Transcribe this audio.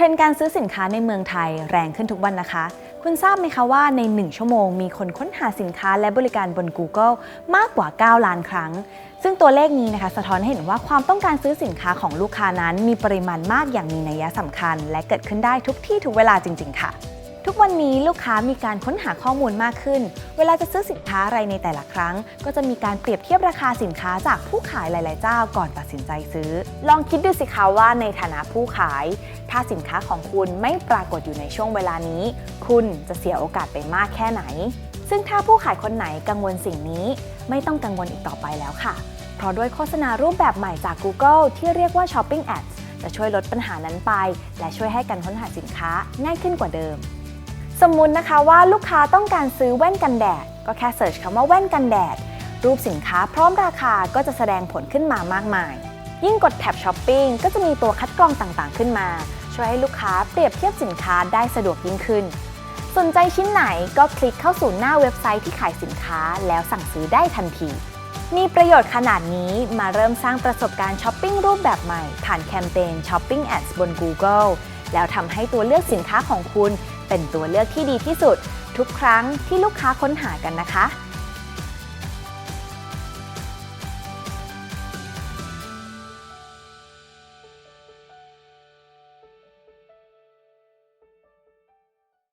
เทรนด์การซื้อสินค้าในเมืองไทยแรงขึ้นทุกวันนะคะ คุณทราบไหมคะว่าใน 1 ชั่วโมงมีคนค้นหาสินค้าและบริการบน Google มากกว่า 9 ล้านครั้ง ซึ่งตัวเลขนี้นะคะสะท้อนให้เห็นว่าความต้องการซื้อสินค้าของลูกค้านั้น มีปริมาณมากอย่างมีนัยสำคัญ และเกิดขึ้นได้ทุกที่ทุกเวลาจริง ๆ ค่ะ ทุกวันนี้ลูกค้ามีการค้นหาข้อมูลมากขึ้น เวลาจะซื้อสินค้าอะไรในแต่ละครั้ง ก็จะมีการเปรียบเทียบราคาสินค้าจากผู้ขายหลาย ๆ เจ้าก่อนตัดสินใจซื้อ ลองคิดดูสิคะว่าในฐานะผู้ขาย ถ้าสินค้าของคุณไม่ปรากฏอยู่ในช่วงเวลานี้ คุณจะเสียโอกาสไปมากแค่ไหน ซึ่งถ้าผู้ขายคนไหนกังวลสิ่งนี้ ไม่ต้องกังวลอีกต่อไปแล้วค่ะ เพราะด้วยโฆษณารูปแบบใหม่จาก Google ที่เรียกว่า Shopping Ads จะช่วยลดปัญหานั้นไป และช่วยให้การค้นหาสินค้าง่ายขึ้นกว่าเดิม สมมุตินะคะว่าลูกค้าต้องการซื้อแว่นกันแดด ก็แค่เสิร์ชคำว่าแว่นกันแดด รูปสินค้าพร้อมราคาก็จะแสดงผลขึ้นมามากมาย ยิ่งกดแท็บช้อปปิ้งก็จะมีตัวคัดกรองต่างๆขึ้นมา ช่วยให้ลูกค้าเปรียบเทียบสินค้าได้สะดวกยิ่งขึ้น สนใจชิ้นไหนก็คลิกเข้าสู่หน้าเว็บไซต์ที่ขายสินค้าแล้วสั่งซื้อได้ทันที มีประโยชน์ขนาดนี้มาเริ่มสร้างประสบการณ์ช้อปปิ้งรูปแบบใหม่ ผ่านแคมเปญ Shopping Ads บน Google แล้วทำให้ตัวเลือกสินค้าของคุณ เป็นตัวเลือกที่ดีที่สุด ทุกครั้งที่ลูกค้าค้นหากันนะคะ